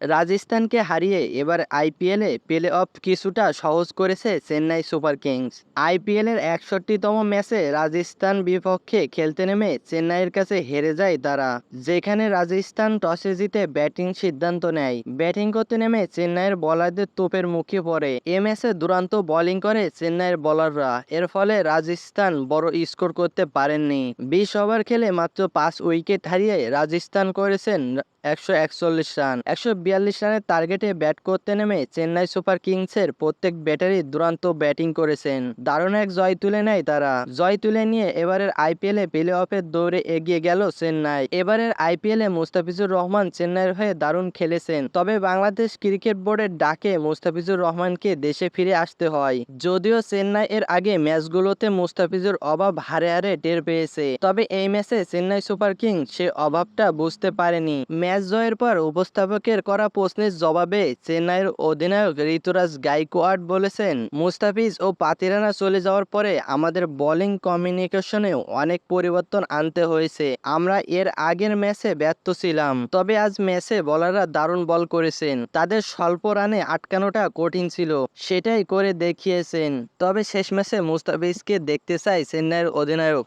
রাজস্থানকে হারিয়ে এবার আইপিএলে প্লে অফ কিছুটা সহজ করেছে চেন্নাই সুপার কিংস। আইপিএলের একষট্টিতম ম্যাচে রাজস্থান বিপক্ষে খেলতে নেমে চেন্নাইয়ের কাছে হেরে যায় তারা, যেখানে রাজস্থান টসে জিতে ব্যাটিং সিদ্ধান্ত নেয়। ব্যাটিং করতে নেমে চেন্নাইয়ের বলারদের তোপের মুখে পড়ে। এ ম্যাচে দুরান্ত বোলিং করে চেন্নাইয়ের বলাররা, এর ফলে রাজস্থান বড় স্কোর করতে পারেননি। বিশ ওভার খেলে মাত্র পাঁচ উইকেট হারিয়ে রাজস্থান করেছেন একশো একচল্লিশ রান। একশো বিয়াল্লিশ রানের টার্গেটে ব্যাট করতে নেমে চেন্নাই সুপার কিংসের প্রত্যেক ব্যাটারি দুরান্ত ব্যাটিং করেছেন। দারুণ এক জয় তুলে নেয় তারা। জয় তুলে নিয়ে এবারের আইপিএলে প্লে অফের দৌড়ে এগিয়ে গেল চেন্নাই। এবারের আইপিএলে মুস্তাফিজুর রহমান চেন্নাইয়ের হয়ে দারুণ খেলেছেন। তবে বাংলাদেশ ক্রিকেট বোর্ডের ডাকে মুস্তাফিজুর রহমানকে দেশে ফিরে আসতে হয়। যদিও চেন্নাই এর আগে ম্যাচগুলোতে মুস্তাফিজুর অভাব হারে হারে টের পেয়েছে। তবে এই ম্যাচে চেন্নাই সুপার কিংস সে অভাবটা বুঝতে পারেনি। ম্যাচ জয়ের পর উপস্থাপকের করা প্রশ্নের জবাবে চেন্নাইয়ের অধিনায়ক ঋতুরাজ গাইকোয়াড বলেছেন, মুস্তাফিজ ও পাতিরানা চলে যাওয়ার পরে আমাদের বোলিং কমিউনিকেশনে অনেক পরিবর্তন আনতে হয়েছে। আমরা এর আগের ম্যাচে ব্যর্থ ছিলাম। তবে আজ ম্যাচে বলাররা দারুণ বল করেছেন। তাদের স্বল্প রানে আটকানোটা কঠিন ছিল। সেটাই করে দেখিয়েছেন। তবে শেষ ম্যাচে মুস্তাফিজকে দেখতে চাই চেন্নাইয়ের অধিনায়ক।